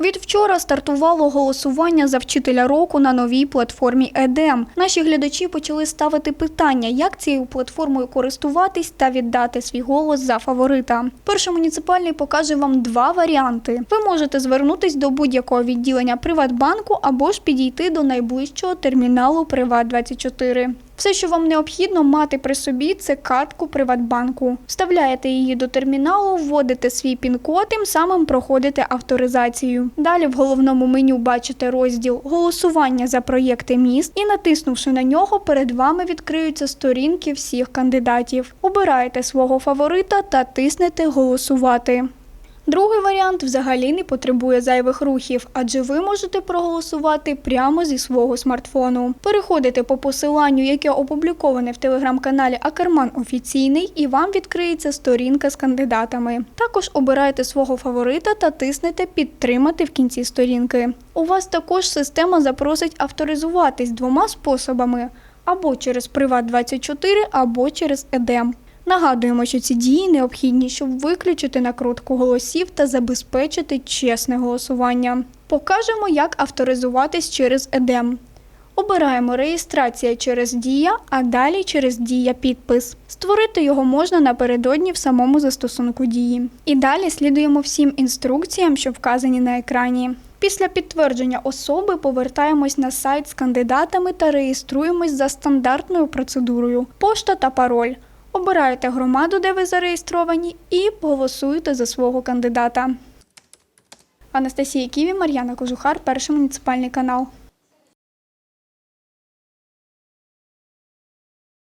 Від вчора стартувало голосування за вчителя року на новій платформі ЕДЕМ. Наші глядачі почали ставити питання, як цією платформою користуватись та віддати свій голос за фаворита. Перший муніципальний покаже вам два варіанти. Ви можете звернутись до будь-якого відділення Приватбанку або ж підійти до найближчого терміналу Приват24. Все, що вам необхідно мати при собі, це картку Приватбанку. Вставляєте її до терміналу, вводите свій пін-код, тим самим проходите авторизацію. Далі в головному меню бачите розділ Голосування за проєкти міст і натиснувши на нього, перед вами відкриються сторінки всіх кандидатів. Обираєте свого фаворита та тиснете Голосувати. Другий варіант взагалі не потребує зайвих рухів, адже ви можете проголосувати прямо зі свого смартфону. Переходите по посиланню, яке опубліковане в телеграм-каналі Акерман Офіційний, і вам відкриється сторінка з кандидатами. Також обирайте свого фаворита та тиснете Підтримати в кінці сторінки. У вас також система запросить авторизуватись двома способами: або через Приват24, або через ЕДЕМ. Нагадуємо, що ці дії необхідні, щоб виключити накрутку голосів та забезпечити чесне голосування. Покажемо, як авторизуватись через ЕДЕМ. Обираємо реєстрація через Дія, а далі через Дія підпис. Створити його можна напередодні в самому застосунку дії. І далі слідуємо всім інструкціям, що вказані на екрані. Після підтвердження особи повертаємось на сайт з кандидатами та реєструємось за стандартною процедурою пошта та пароль. Обираєте громаду, де ви зареєстровані, і голосуєте за свого кандидата. Анастасія Ківі, Мар'яна Кожухар, перший муніципальний канал.